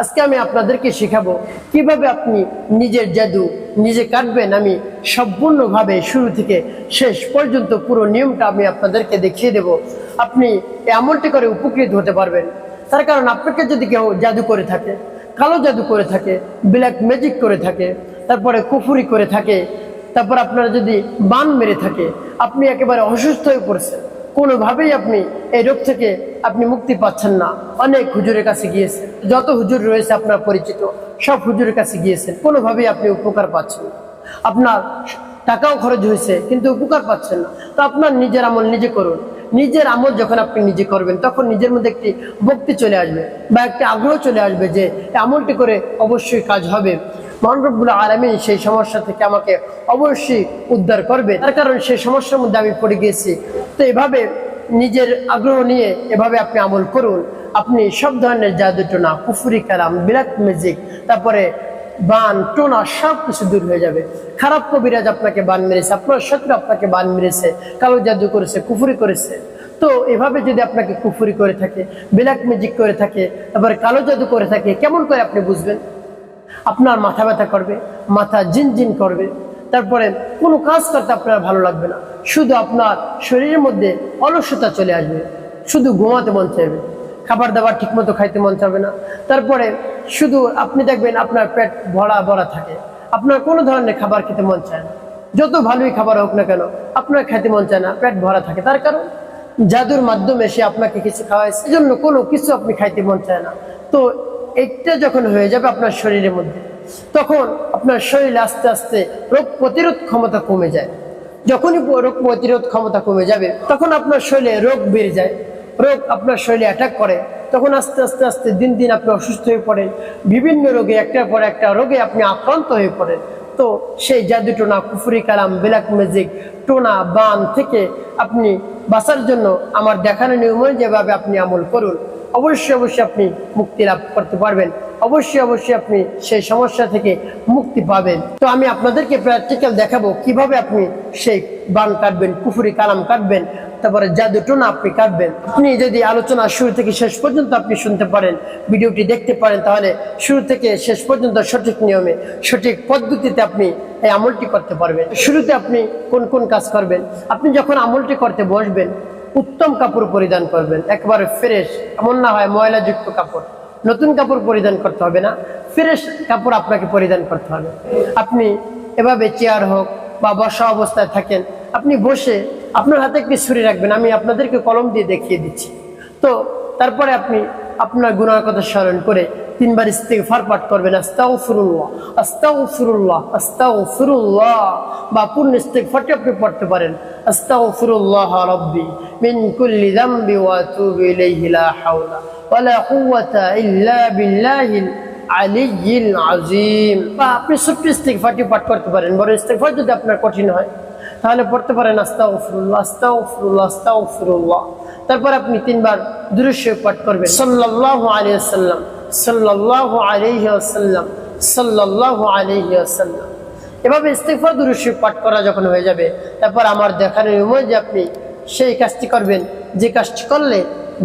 আজকে আমি আপনাদেরকে শেখাবো কীভাবে আপনি নিজের জাদু নিজে কাটবেন। আমি সম্পূর্ণভাবে শুরু থেকে শেষ পর্যন্ত পুরো নিয়মটা আমি আপনাদেরকে দেখিয়ে দেব। আপনি এমনটি করে উপকৃত হতে পারবেন। তার কারণ আপনাকে যদি কেউ জাদু করে থাকে, কালো জাদু করে থাকে ব্ল্যাক ম্যাজিক করে থাকে, তারপরে কুফুরি করে থাকে, তারপর আপনারা যদি বান মেরে থাকে, আপনি একেবারে অসুস্থ হয়ে পড়ছেন কোনোভাবেই আপনি এই রোগ থেকে আপনি মুক্তি পাচ্ছেন না। অনেক হুজুরের কাছে গিয়েছেন। যত হুজুর রয়েছে আপনার পরিচিত, সব হুজুরের কাছে গিয়েছেন। কোনোভাবেই আপনি উপকার পাচ্ছেন আপনার টাকাও খরচ হয়েছে, কিন্তু উপকার পাচ্ছেন না। তো আপনার নিজের আমল নিজে করুন। নিজের আমল যখন আপনি নিজে করবেন, তখন নিজের মধ্যে একটি ভক্তি চলে আসবে বা একটি আগ্রহ চলে আসবে যে আমলটি করে অবশ্যই কাজ হবে। মহানরবুল আলমী সেই সমস্যা থেকে আমাকে অবশ্যই উদ্ধার করবে। তার কারণ সেই সমস্যার মধ্যে আমি পড়ে গিয়েছি। তো এভাবে নিজের আগ্রহ নিয়ে এভাবে আপনি আমল করুন। আপনি সব ধরনের জাদুটোনা কুফুরি কালাম বিলাক ম্যাজিক, তারপরে বান, টোনা, সব কিছু দূর হয়ে যাবে। খারাপ কবিরাজ আপনাকে বান মেরেছে, আপনার শত্রু আপনাকে বান মেরেছে, কালো জাদু করেছে, কুফুরি করেছে। তো এভাবে যদি আপনাকে কুফুরি করে থাকে বিলাক ম্যাজিক করে থাকে, তারপরে কালো জাদু করে থাকে, কেমন করে আপনি বুঝবেন? আপনার মাথা ব্যথা করবে, মাথা জিন জিন করবে। তারপরে কোনো কাজ করতে আপনার ভালো লাগবে না। শুধু আপনার শরীরের মধ্যে অলসতা চলে আসবে, শুধু ঘুমাতে মন চাইবে। খাবার দাবার ঠিকমতো খাইতে মন চাবে না। তারপরে শুধু আপনি দেখবেন আপনার পেট ভরা ভরা থাকে। আপনার কোনো ধরনের খাবার খেতে মন চায় না। যত ভালোই খাবার হোক না কেন, আপনার খাইতে মন চায় না, পেট ভরা থাকে। তার কারণ, জাদুর মাধ্যমে সে আপনাকে কিছু খাওয়ায়, সেজন্য কোনো কিছু আপনি খাইতে মন চায় না। তো এটা যখন হয়ে যাবে আপনার শরীরের মধ্যে, তখন আপনার শরীর আস্তে আস্তে রোগ প্রতিরোধ ক্ষমতা কমে যায়। যখনই রোগ প্রতিরোধ ক্ষমতা কমে যাবে, তখন আপনার শরীরে রোগ বেড়ে যায়। রোগ আপনার শরীরে অ্যাটাক করে, তখন আস্তে আস্তে আস্তে দিন দিন আপনি অসুস্থ হয়ে পড়েন। বিভিন্ন রোগে একটার পর একটা রোগে আপনি আক্রান্ত হয়ে পড়েন। তো সেই জাদু টোনা, কুফুরি কালাম, ব্ল্যাক ম্যাজিক, টোনা, বান থেকে আপনি বাঁচার জন্য আমার দেখানো নিয়ম যেভাবে আপনি আমল করুন। অবশ্যই অবশ্যই আপনি মুক্তি লাভ করতে পারবেন। অবশ্যই অবশ্যই আপনি সেই সমস্যা থেকে মুক্তি পাবেন। তো আমি আপনাদেরকে প্র্যাকটিক্যাল দেখাবো কীভাবে আপনি সেই বান কাটবেন, কুফুরি কালাম কাটবেন, তারপরে জাদু টোনা আপনি কাটবেন। আপনি যদি আলোচনা শুরু থেকে শেষ পর্যন্ত আপনি শুনতে পারেন, ভিডিওটি দেখতে পারেন, তাহলে শুরু থেকে শেষ পর্যন্ত সঠিক নিয়মে, সঠিক পদ্ধতিতে আপনি এই আমলটি করতে পারবেন। শুরুতে আপনি কোন কোন কাজ করবেন? আপনি যখন আমলটি করতে বসবেন উত্তম কাপড় পরিধান করবেন। একবারে ফ্রেশ এমন না হয় ময়লাযুক্ত কাপড়। নতুন কাপড় পরিধান করতে হবে না। ফ্রেশ কাপড় আপনাকে পরিধান করতে হবে। আপনি এভাবে চেয়ার হোক বা বসা অবস্থায় থাকেন, আপনি বসে আপনার হাতে একটি ছুরি রাখবেন। আমি আপনাদেরকে কলম দিয়ে দেখিয়ে দিচ্ছি। তো তারপরে আপনি আপনার গুনার কথা স্মরণ করে তিনবার ইস্তেগফার পাঠ করবেন, আস্তাগফিরুল্লাহ আস্তাগফিরুল্লাহ আস্তাগফিরুল্লাহ। বা পূর্ণ ইস্তেগফারটি আপনি পড়তে পারেন, আস্তাগফিরুল্লাহ রাব্বি মিন কুল্লি যামবি ওয়া আতুবু ইলাইহি লা হাওলা ওয়ালা কুওয়াতা ইল্লা বিল্লাহিল আলিয়্যিল আযীম। বা আপনি ছোট্ট ইস্তেগফারটি পাঠ করতে পারেন বড় ইস্তেগফার যদি আপনার কঠিন হয়, তাহলে পড়তে পারেন, আস্তাগফিরুল্লাহ আস্তাগফিরুল্লাহ আস্তাগফিরুল্লাহ। তারপর আপনি তিনবার দুরুশ পাঠ করবেন। সাল্লাল্লাহু আলাইহি ওয়াসাল্লাম। ওয়াসাল্লাম, সাল্লাল্লাহু আলাইহি ওয়াসাল্লাম। এভাবে ইস্তেগফার দুরুশ পাঠ করা যখন হয়ে যাবে, তারপর আমার দেখানোর নিয়ম যে আপনি সেই কাজটি করবেন। যে কাজটি করলে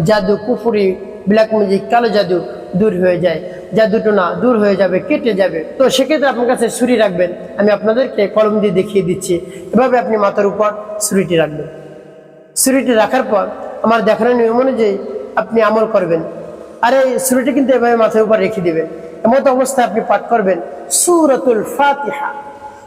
জাদু, কুফুরি ব্ল্যাক ম্যাজিক কালো জাদু দূর হয়ে যায়। জাদুটো না, দূর হয়ে যাবে, কেটে যাবে। তো সেক্ষেত্রে আপনার কাছে ছুরি রাখবেন। আমি আপনাদেরকে কলম দিয়ে দেখিয়ে দিচ্ছি। এভাবে আপনি মাথার উপর ছুরিটি রাখবেন। ছুরিটি রাখার পর আমার দেখানোর নিয়ম অনুযায়ী আপনি আমল করবেন। আর, এই ছুরিটি কিন্তু এভাবে মাথার উপর রেখে দিবেন এমত অবস্থায় আপনি পাঠ করবেন। সুরতুল ফাতিহা।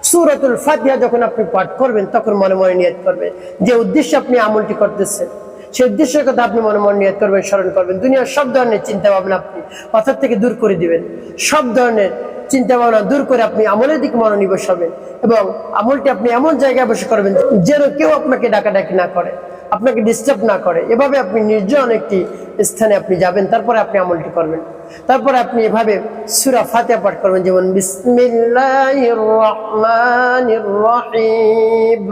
সুরতুল ফাতিহা যখন আপনি পাঠ করবেন, তখন মনে মনে নিয়ত করবেন। যে উদ্দেশ্যে আপনি আমলটি করতেছেন, সেই উদ্দেশ্যের কথা আপনি মনে মনে নিয়ত করবেন, স্মরণ করবেন। দুনিয়ার সব ধরনের চিন্তা ভাবনা আপনি মাথার থেকে দূর করে দিবেন। সব ধরনের চিন্তা ভাবনা দূর করে আপনি আমলের দিকে মনোনিবেশ হবেন এবং আমলটি আপনি এমন জায়গায় বসে করবেন যেন কেউ আপনাকে ডাকাডাকি না করে। আপনাকে ডিস্টার্ব না করে এভাবে আপনি নির্জন একটি স্থানে আপনি যাবেন তারপরে আপনি আমলটি করবেন তারপরে আপনি এভাবে সুরা ফাতিহা পাঠ করবেন যেমন বিসমিল্লাহির রহমানির রহিম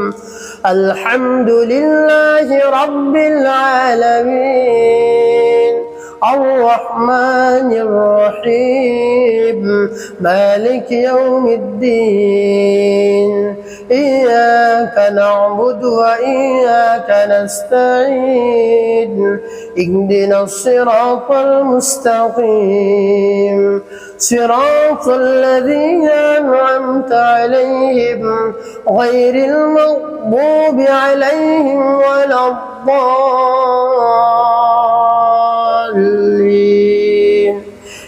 আলহামদুলিল্লাহি রাব্বিল আলামিন الرحمن الرحيم مالك يوم الدين إياك نعبد وإياك نستعين اهدنا الصراط المستقيم صراط الذين أنعمت عليهم غير المغضوب عليهم ولا الضالين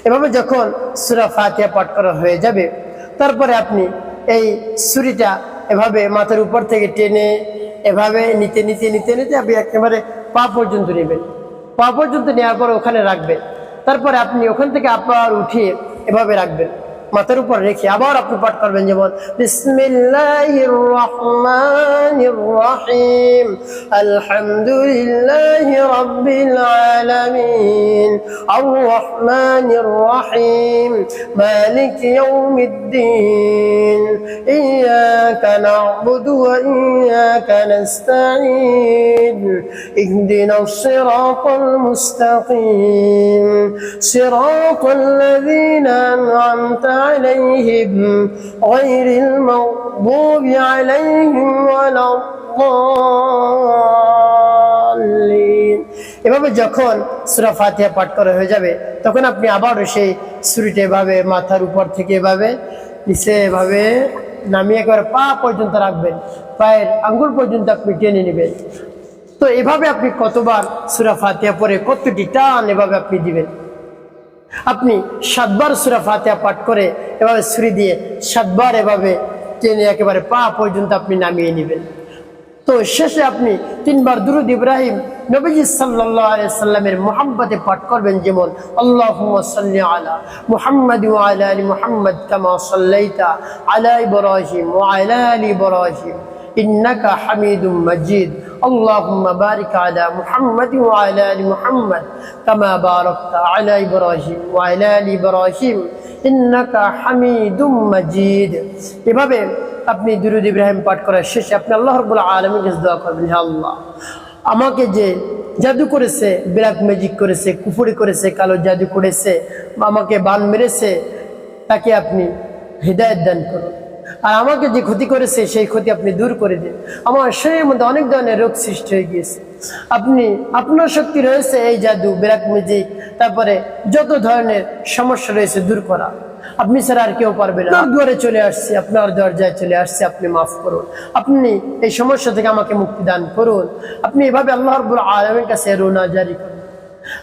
এভাবে যখন সুরা ফাতিহা পাঠ করা হয়ে যাবে তারপরে আপনি এই ছুরিটা এভাবে মাথার উপর থেকে টেনে এভাবে নিতে নিতে নিতে নিতে আপনি একেবারে পা পর্যন্ত নেবেন। পা পর্যন্ত নেওয়ার পর ওখানে রাখবেন। তারপরে আপনি ওখান থেকে আবার উঠিয়ে এভাবে রাখবেন। মাথার উপর রেখে আবার আপনি পাঠ করবেন যেমন বিসমিল্লাহির রহমানির রহিম আলহামদুলিল্লাহি রাব্বিল আলামিন আর রহমানির রহিম মালিক ইয়াউমিদ্দিন ইয়াকা না'বুদু ওয়া ইয়াকা নাস্তাঈন ইহদিনাস সিরাতাল মুস্তাকিম, সিরাতাল লাযীনা আন'আমতা عليهم غير المغضوب عليهم ولا الضالين এভাবে যখন সুরা ফাতিহা পাঠ করা হয়ে যাবে তখন আপনি আবারও সেই ছুরিটা এভাবে মাথার উপর থেকে এভাবে নিচে এভাবে নামিয়ে একবারে পা পর্যন্ত রাখবেন পায়ের আঙ্গুল পর্যন্ত আপনি টেনে নেবেন তো এভাবে আপনি কতবার সুরা ফাতিহা পরে কতটি টান এভাবে আপনি দিবেন আপনি সাতবার সুরা ফাতিহা পাঠ করে এভাবে ছুরি দিয়ে সাতবার এভাবে টেনে একেবারে পা পর্যন্ত আপনি নামিয়ে নেবেন। তো শেষে আপনি তিনবার দুরুদ ইব্রাহিম নবীজি সাল্লাহ সাল্লামের মোহাম্মতে পাঠ করবেন যেমন আল্লাহ আলা মুহাম্মদ আলা মুহাম্মদ কামা সাল্লাইতা আলা ইব্রাহিম ও আলা إنك حميد مجيد اللهم بارك على محمد وعلى آل محمد كما باركت على إبراهيم وعلى آل إبراهيم إنك حميد مجيد এভাবে আপনি দুরুদ ইব্রাহিম পাঠ করার শেষে আপনি আল্লাহ রব্বুল আলমীর কাছে দোয়া করবেন হে আল্লাহ আমাকে যে জাদু করেছে ব্ল্যাক ম্যাজিক করেছে কুফুরি করেছে কালো জাদু করেছে আমাকে বান মেরেছে তাকে আপনি হৃদায়ত দান করুন আর আমাকে যে ক্ষতি করেছে, সেই ক্ষতি আপনি দূর করে দিন। আমার শরীরের মধ্যে অনেক ধরনের রোগ সৃষ্টি হয়ে গিয়েছে। আপনি, আপনার শক্তি রয়েছে এই জাদু ব্ল্যাক ম্যাজিক তারপরে যত ধরনের সমস্যা রয়েছে দূর করা। আপনি ছাড়া আর কেউ পারবেন না। দুয়ারে চলে আসছি, আপনার দরজায় চলে আসছে, আপনি মাফ করুন। আপনি এই সমস্যা থেকে আমাকে মুক্তি দান করুন। আপনি এভাবে আল্লাহ রব্বুল আলমের কাছে রোনা জারি করুন।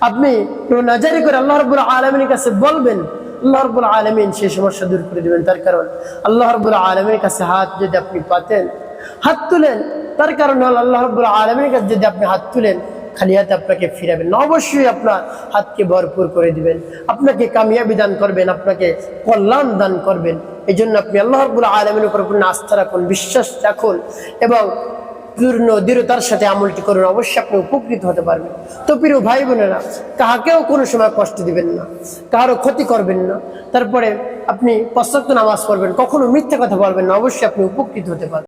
আপনি রোনা জারি করে আল্লাহ রব্বুল আলমের কাছে বলবেন আল্লাহ রব্বুল আলমিন সেই সমস্যা দূর করে দেবেন। তার কারণ আল্লাহ রব্বুল আলমের কাছে হাত যদি আপনি পাতেন, হাত তুলেন, তার কারণ হল আল্লাহ রব্বুল আলমের কাছে যদি আপনি হাত তুলেন, খালি হাতে আপনাকে ফিরাবেন অবশ্যই আপনার হাতকে ভরপুর করে দিবেন। আপনাকে কামিয়াবি দান করবেন, আপনাকে কল্যাণ দান করবেন। এই জন্য আপনি আল্লাহ রব্বুল আলমের উপর আস্থা রাখুন, বিশ্বাস রাখুন এবং পূর্ণ দৃঢ়তার সাথে আমলটি করুন, অবশ্যই আপনি উপকৃত হতে পারবেন। তো প্রিয় ভাই বোনেরা, কাহাকেও কোনো সময় কষ্ট দিবেন না কারও ক্ষতি করবেন না। তারপরে আপনি পশ্চাত্য নামাজ পড়বেন, কখনো মিথ্যা কথা বলবেন না, অবশ্যই আপনি উপকৃত হতে পারবেন।